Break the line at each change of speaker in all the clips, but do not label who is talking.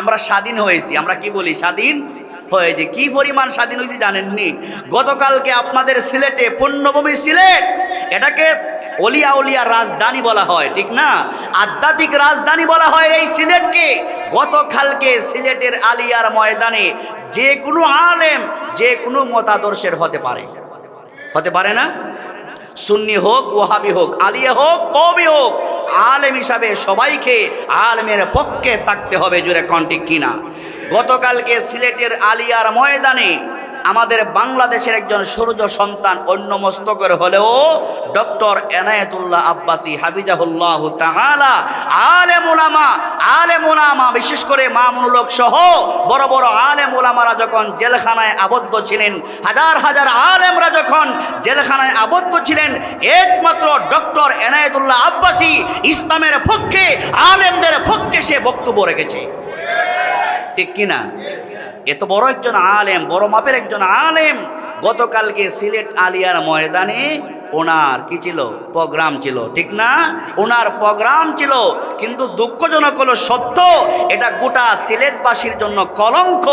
আমরা স্বাধীন হয়েছি। আমরা কি বলি স্বাধীন হয়েছে? কি পরিমাণ স্বাধীন হয়েছি জানেননি? গতকালকে আপনাদের সিলেটে পুণ্যভূমি সিলেট, এটাকে অলিয়া উলিয়া রাজধানী বলা হয়, ঠিক না? আধ্যাত্মিক রাজধানী বলা হয় এই সিলেটকে। গতকালকে সিলেটের আলিয়ার ময়দানে যে কোনো আলেম, যে কোনো মতাদর্শের হতে পারে। হতে পারে না? সুন্নি হোক ওহাবি হোক, আলিয়া হোক কবি হোক, আলেম হিসাবে সবাইকে আলমের পক্ষে থাকতে হবে জুড়ে কন্টিক কিনা গতকালকে সিলেটের আলিয়ার ময়দানে আমাদের বাংলাদেশের একজন সূর্য সন্তান অন্য মস্তকের হলেও ডক্টর এনায়েতুল্লাহ আব্বাসী হাফিজাহুল্লাহ তাআলা, আলেম উলামা আলেম উলামা, বিশেষ করে মামুনুলক সহ বড় বড় আলে উলামারা যখন জেলখানায় আবদ্ধ ছিলেন, হাজার হাজার আলেমরা যখন জেলখানায় আবদ্ধ ছিলেন, একমাত্র ডক্টর এনায়েতুল্লাহ আব্বাসী ইসলামের পক্ষে, আলেমদের পক্ষে সে বক্তব্য রেখেছে। ঠিক কিনা? এত বড় একজন আলেম বড় মাপের একজন আলেম গতকালকে সিলেট আলিয়ার ময়দানে ওনার কি ছিল? প্রোগ্রাম ছিল, ঠিক না? ওনার প্রোগ্রাম ছিল, কিন্তু দুঃখজনক হলো সত্য, এটা গোটা সিলেটবাসীর জন্য কলঙ্ক,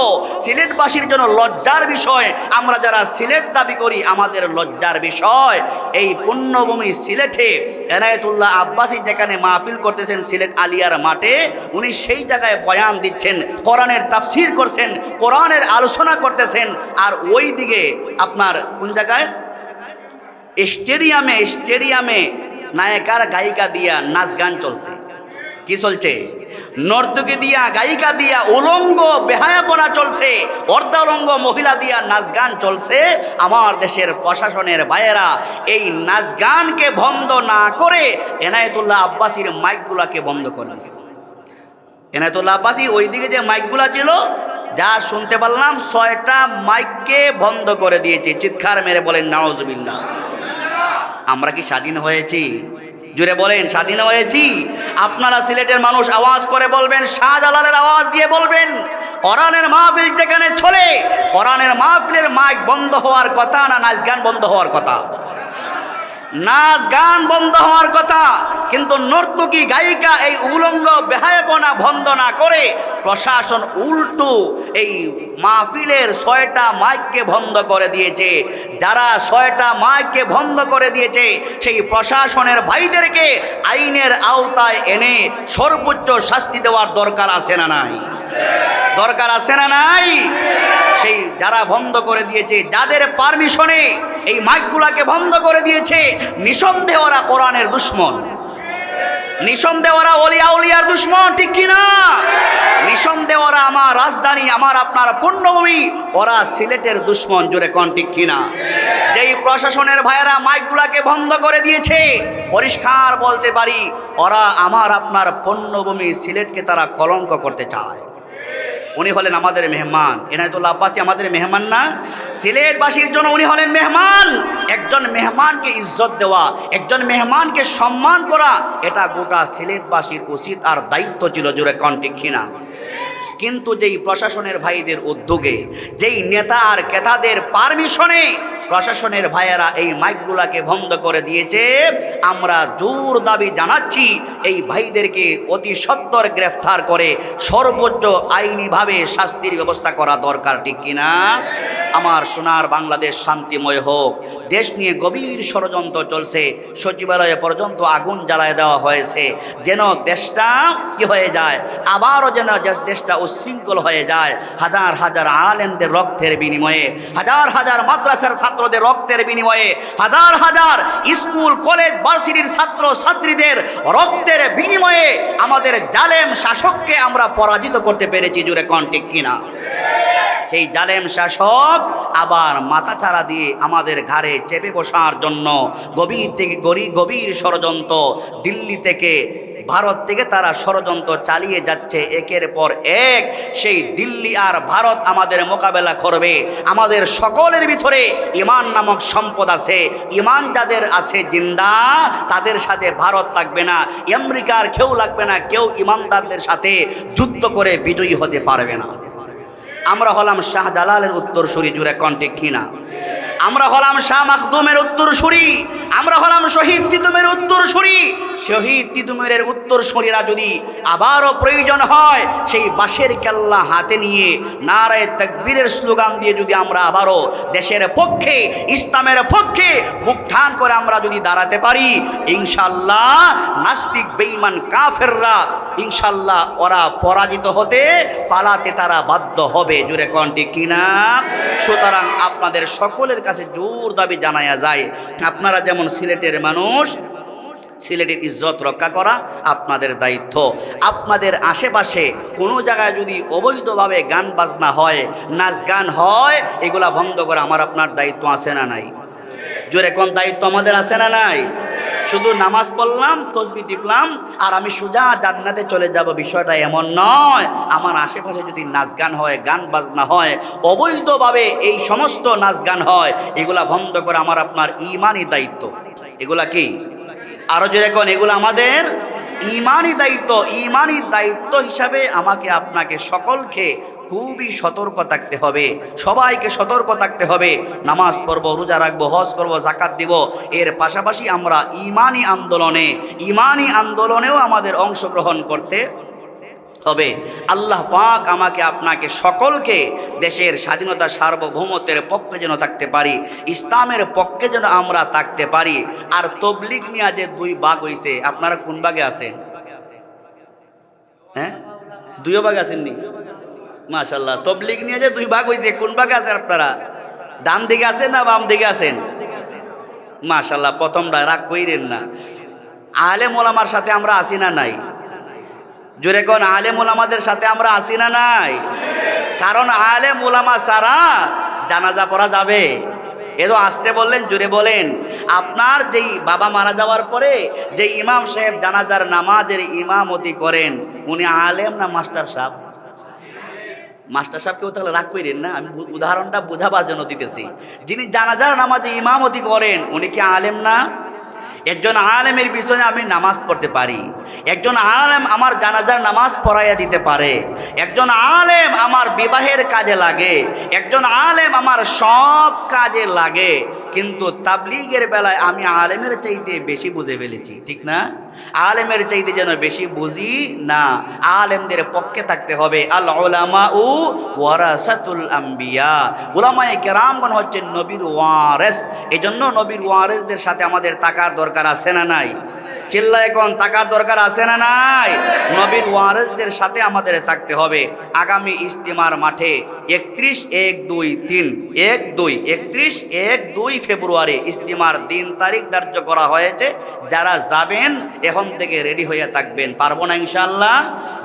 সিলেটবাসীর জন্য লজ্জার বিষয়। আমরা যারা সিলেট দাবি করি, আমাদের লজ্জার বিষয়। এই পুণ্যভূমি সিলেটে এনায়েতুল্লাহ আব্বাসী যেখানে মাহফিল করতেছেন সিলেট আলিয়ার মাঠে, উনি সেই জায়গায় বয়ান দিচ্ছেন, কোরআনের তাফসির করছেন, কোরআনের আলোচনা করতেছেন, আর ওই দিকে আপনার কোন জায়গায়? স্টেডিয়ামে স্টেডিয়ামে নায়িকার গায়িকা দিয়া নাচ গান চলছে। কি চলছে? নর্তকী দিয়া গায়িকা দিয়া উলঙ্গ বেহায়াপনা চলছে। অর্ধালঙ্গ মহিলা দিয়া নাচ গান চলছে। আমার দেশের প্রশাসনের ভাইয়েরা এই নাচ গানকে বন্ধ না করে এনায়েতুল্লাহ আব্বাসীর মাইকগুলাকে বন্ধ করে দিয়েছে এনায়তুল্লাহ আব্বাসী ওইদিকে যে মাইকগুলা ছিল, যা শুনতে পারলাম, ছয়টা মাইককে বন্ধ করে দিয়েছে। চিৎকার মেরে বলেন নওয়াজবিল্লা আমরা কি স্বাধীন হয়েছি? জুড়ে বলেন, স্বাধীন হয়েছি। আপনারা সিলেটের মানুষ আওয়াজ করে বলবেন, শাহজালালের আওয়াজ দিয়ে বলবেন, কোরআনের মাহফিল যেখানে চলে, কোরআনের মাহফিলের মাইক বন্ধ হওয়ার কথা না নাচ গান বন্ধ হওয়ার কথা? নাচ গান বন্ধ হওয়ার কথা, কিন্তু নর্তকী গায়িকা এই উলঙ্গ বেহায়পনা বন্ধ না করে প্রশাসন উল্টো এই মাহফিলের ছয়টা মাইককে বন্ধ করে দিয়েছে। যারা ছয়টা মাইককে বন্ধ করে দিয়েছে, সেই প্রশাসনের ভাইদেরকে আইনের আওতায় এনে সর্বোচ্চ শাস্তি দেওয়ার দরকার আছে না নাই? দরকার আছে না নাই? সেই যারা বন্ধ করে দিয়েছে, যাদের পারমিশনে এই মাইকগুলাকে বন্ধ করে দিয়েছে, নিঃসন্দেহ ওরা কোরআনের দুশ্মন। নিঃসন্দেহ ওরা অলিয়া উলিয়ার দুশ্মন, ঠিক কিনা নিঃসন্দেহ ওরা আমার রাজধানী, আমার আপনার পূর্ণভূমি ওরা সিলেটের দুশ্মন জুড়ে কন ঠিক কিনা যেই প্রশাসনের ভাইয়েরা মাইকগুলাকে বন্ধ করে দিয়েছে, পরিষ্কার বলতে পারি, ওরা আমার আপনার পণ্যভূমি সিলেটকে তারা কলঙ্ক করতে চায়। উনি হলেন আমাদের মেহমান। তো আব্বাসী আমাদের মেহমান না? সিলেটবাসীর জন্য উনি হলেন মেহমান। একজন মেহমানকে ইজ্জত দেওয়া, একজন মেহমানকে সম্মান করা, এটা গোটা সিলেটবাসীর উচিত আর দায়িত্ব ছিল জুড়ে কন্টিক্ষিনা কিন্তু যেই প্রশাসনের ভাইদের উদ্যোগে, যেই নেতা আর ক্রেতাদের পারমিশনে প্রশাসনের ভাইয়েরা এই মাইকগুলাকে বন্ধ করে দিয়েছে, আমরা জোর দাবি জানাচ্ছি এই ভাইদেরকে অতি সত্তর গ্রেফতার করে সর্বোচ্চ আইনিভাবে শাস্তির ব্যবস্থা করা দরকার, ঠিক কিনা? আমার সোনার বাংলাদেশ শান্তিময় হোক। দেশ নিয়ে গভীর ষড়যন্ত্র চলছে। সচিবালয়ে পর্যন্ত আগুন জ্বালায় দেওয়া হয়েছে। যেন দেশটা কি হয়ে যায়, আবারও যেন দেশ- দেশটা উচ্ছৃঙ্খল হয়ে যায়। হাজার হাজার আলেমদের রক্তের বিনিময়ে, হাজার হাজার মাদ্রাসার ছাত্রদের রক্তের বিনিময়ে, হাজার হাজার স্কুল, কলেজ, ভার্সিটির ছাত্র ছাত্রীদের রক্তের বিনিময়ে আমাদের জালেম শাসককে আমরা পরাজিত করতে পেরেছি। জুড়ে কন্টিক কিনা? সেই জালেম শাসক আবার মাথা চারা দিয়ে আমাদের ঘাড়ে চেপে বসার জন্য গভীর থেকে গরি, গভীর ষড়যন্ত্র দিল্লি থেকে ভারত থেকে তারা ষড়যন্ত্র চালিয়ে যাচ্ছে। একের পর এক সেই দিল্লি আর ভারত আমাদের মোকাবেলা করবে। আমাদের সকলের ভিতরে ইমান নামক সম্পদ আছে। ইমান যাদের আছে জিন্দা, তাদের সাথে ভারত লাগবে না। আমেরিকার কেউ লাগবে না। কেউ ইমানদারদের সাথে যুদ্ধ করে বিজয়ী হতে পারবে না। আমরা হলাম শাহ জালালের উত্তরসূরি জুড়ে কণ্ঠে কিনা আমরা হলাম শাহ মাখদুমের উত্তরসূরি আমরা হলাম শহীদ তিতুমের উত্তরসূরি শহীদ তিতুমের উত্তরসূরিরা যদি আবারও প্রয়োজন হয়, সেই বাঁশের কেল্লা হাতে নিয়ে নারায় তকবীরের স্লোগান দিয়ে যদি আমরা আবারও দেশের পক্ষে, ইসলামের পক্ষে মুখ ঠান করে আমরা যদি দাঁড়াতে পারি ইনশাল্লাহ নাস্তিক, বেঈমান, কাফেররা ইনশাল্লাহ ওরা পরাজিত হতে পালাতে তারা বাধ্য হবে। জুড়ে কন্টি কিনা সুতরাং আপনাদের সকলের কাছে জোর দাবি জানায়া যায়। আপনারা যেমন সিলেটের মানুষ সিলেটের ইজ্জত রক্ষা করা আপনাদের দায়িত্ব। আপনাদের আশেপাশে কোনো জায়গায় যদি অবৈধভাবে গান বাজনা হয়, নাচ গান হয়, এগুলা বন্ধ করা আমার আপনার দায়িত্ব আছে না নাই? জোরে কোন দায়িত্ব আমাদের আছে না নাই? শুধু নামাজ পড়লাম, তসবি টিপলাম, আর আমি সোজা জান্নাতে চলে যাব, বিষয়টা এমন নয়। আমার আশেপাশে যদি নাচ গান হয়, গান বাজনা হয়, অবৈধভাবে এই সমস্ত নাচ গান হয়, এগুলা বন্ধ করা আমার আপনার ইমানই দায়িত্ব। এগুলা কি? আরও যেরকম এগুলো আমাদের ইমানই দায়িত্ব ইমানই দায়িত্ব হিসাবে আমাকে আপনাকে সকলকে খুবই সতর্ক থাকতে হবে, সবাইকে সতর্ক থাকতে হবে। নামাজ পড়ব, রোজা রাখব, হজ করব জাকাত দিব, এর পাশাপাশি আমরা ইমানি আন্দোলনে ইমানি আন্দোলনেও আমাদের অংশগ্রহণ করতে হবে আল্লাহ পাক আমাকে আপনাকে সকলকে দেশের স্বাধীনতা সার্বভৌমত্বের পক্ষে যেন থাকতে পারি, ইসলামের পক্ষে যেন আমরা থাকতে পারি। আর তবলিগ নিয়ে যে দুই বাঘ হইছে। আপনারা কোন বাগে আছেন? হ্যাঁ? দুইও বাঘ আছেননি? মাশাল্লাহ তবলিগ নিয়ে যে দুই ভাগ হয়েছে কোন ভাগে আছেন আপনারা? ডান দিকে আছেন না বাম দিকে আছেন? মাশাল্লাহ প্রথমটা রাগ কইরেন না। আলেম ওলামার সাথে আমরা আসি না নাই? জোরে কোন আলেম ওলামাদের সাথে আমরা আসি না নাই? কারণ আলেম ওলামা সারা জানাজা পড়া যাবে। এ তো আসতে বললেন জুড়ে বলেন, আপনার যেই বাবা মারা যাওয়ার পরে যে ইমাম সাহেব জানাজার নামাজের ইমামতি করেন, উনি আলেম না মাস্টার সাহেব? মাস্টার সাহেব কেউ তাহলে রাগ করেন না? আমি উদাহরণটা বোঝাবার জন্য দিতেছি। যিনি জানাজার নামাজে ইমামতি করেন, উনি কি আলেম না? একজন আলেমের পিছনে আমি নামাজ পড়তে পারি। একজন আলেম আমার জানাজার নামাজ পড়াইয়া দিতে পারে। একজন আলেম আমার বিবাহের কাজে লাগে। একজন আলেম আমার সব কাজে লাগে। কিন্তু তাবলিগের বেলায় আমি আলেমের চাইতে বেশি বুঝে ফেলেছি, ঠিক না? আলেমের চাইতে যেন বেশি বুঝি না, আলেমদের পক্ষে থাকতে হবে। আল ওলামা উ ওয়ারাসাতুল আম্বিয়া। কেরামগণ হচ্ছে নবীর ওয়ারেস। এই জন্য নবীর ওয়ারেসদের সাথে আমাদের তাকার দরকার আছে না নাই? চিল্লা এখন তাকার দরকার আছে না নাই? নবীর ওয়ারেসদের সাথে আমাদের থাকতে হবে। আগামী ইস্তিমার মাঠে একত্রিশ এক দুই তিন, এক দুই, একত্রিশ এক দুই ফেব্রুয়ারি ইস্তিমার দিন তারিখ ধার্য করা হয়েছে। যারা যাবেন, এখন থেকে রেডি হয়ে থাকবেন। পারব না ইনশাল্লাহ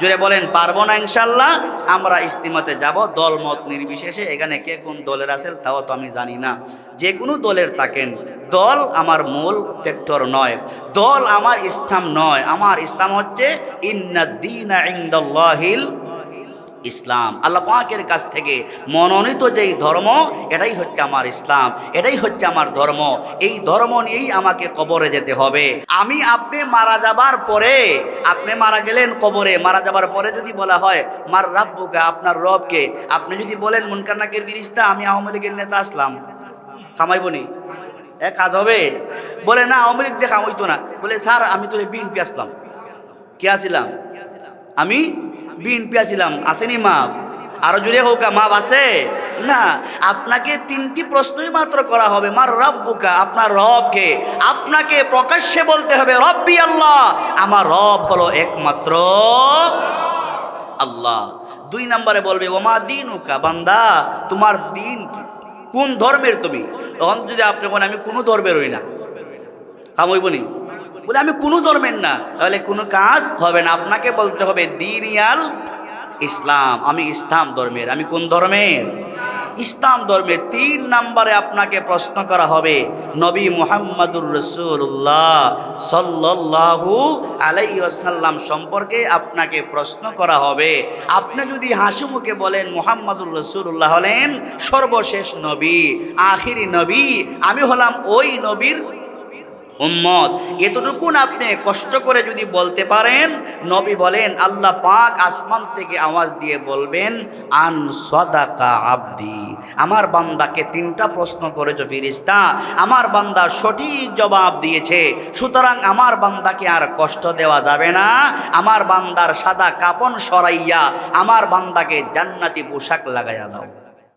জুড়ে বলেন, পারব না ইনশাল্লাহ আমরা ইস্তিমাতে যাব দল মত নির্বিশেষে। এখানে কে কোন দলের আছেন তাও তো আমি জানি না। যে কোনো দলের থাকেন। দল আমার মূল ফ্যাক্টর নয়, দল আমার ইসলাম নয়, আমার ইসলাম হচ্ছে ইসলাম। আল্লাহ পাকের কাছ থেকে মনোনীত যেই ধর্ম, এটাই হচ্ছে আমার ইসলাম, এটাই হচ্ছে আমার ধর্ম। এই ধর্ম নিয়েই আমাকে কবরে যেতে হবে। আমি আপনি মারা যাবার পরে, আপনি মারা গেলেন কবরে, মারা যাবার পরে যদি বলা হয়, মার রাব্বুকে, আপনার রবকে। আপনি যদি বলেন মুনকান্নাকের বিরিস্তা আমি আওয়ামী লীগের নেতা আসলাম। কামাইবনি এ কাজ হবে? বলে, না, আওয়ামী লীগ দেখা হইতো না। বলে, স্যার, আমি তো বিএনপি আসলাম। কে আসিলাম? আমি? বিএনপি আসিলাম। আসেনি মাপ? আরও জুড়ে হোক, মাপ আছে? না। আপনাকে তিনটি প্রশ্নই মাত্র করা হবে। মার রব বুকা আপনার রবকে। আপনাকে প্রকাশ্যে বলতে হবে, রব্বি আল্লাহ। আমার রব হলো একমাত্র আল্লাহ। দুই নম্বরে বলবে, ওমা দিন উকা বান্দা, তোমার দিন কি? কোন ধর্মের তুমি? তখন যদি আপনি বলেন, আমি কোনো ধর্মের হই না। কামইবনি বলে আমি কোনো ধর্মের না। তাহলে কোনো কাজ হবে না। আপনাকে বলতে হবে দিন ইয়াল ইসলাম, আমি ইসলাম ধর্মের, আমি কোন ধর্মের? ইসলাম ধর্মের তিন নাম্বারে আপনাকে প্রশ্ন করা হবে, নবী মুহাম্মাদুর রসুল্লাহ সাল্লাল্লাহু আলাই আসাল্লাম সম্পর্কে আপনাকে প্রশ্ন করা হবে। আপনি যদি হাসি মুখে বলেন, মুহাম্মাদুর রসুল্লাহ হলেন সর্বশেষ নবী, আখিরি নবী, আমি হলাম ওই নবীর উম্মত, এতটুকুন আপনি কষ্ট করে যদি বলতে পারেন, নবী বলেন, আল্লাহ পাক আসমান থেকে আওয়াজ দিয়ে বলবেন, আন সদাকা আব্দি, আমার বান্দাকে তিনটা প্রশ্ন করেছ ফিরিস্তা আমার বান্দা সঠিক জবাব দিয়েছে, সুতরাং আমার বান্দাকে আর কষ্ট দেওয়া যাবে না, আমার বান্দার সাদা কাপন সরাইয়া, আমার বান্দাকে জান্নাতি পোশাক লাগাইয়া দাও।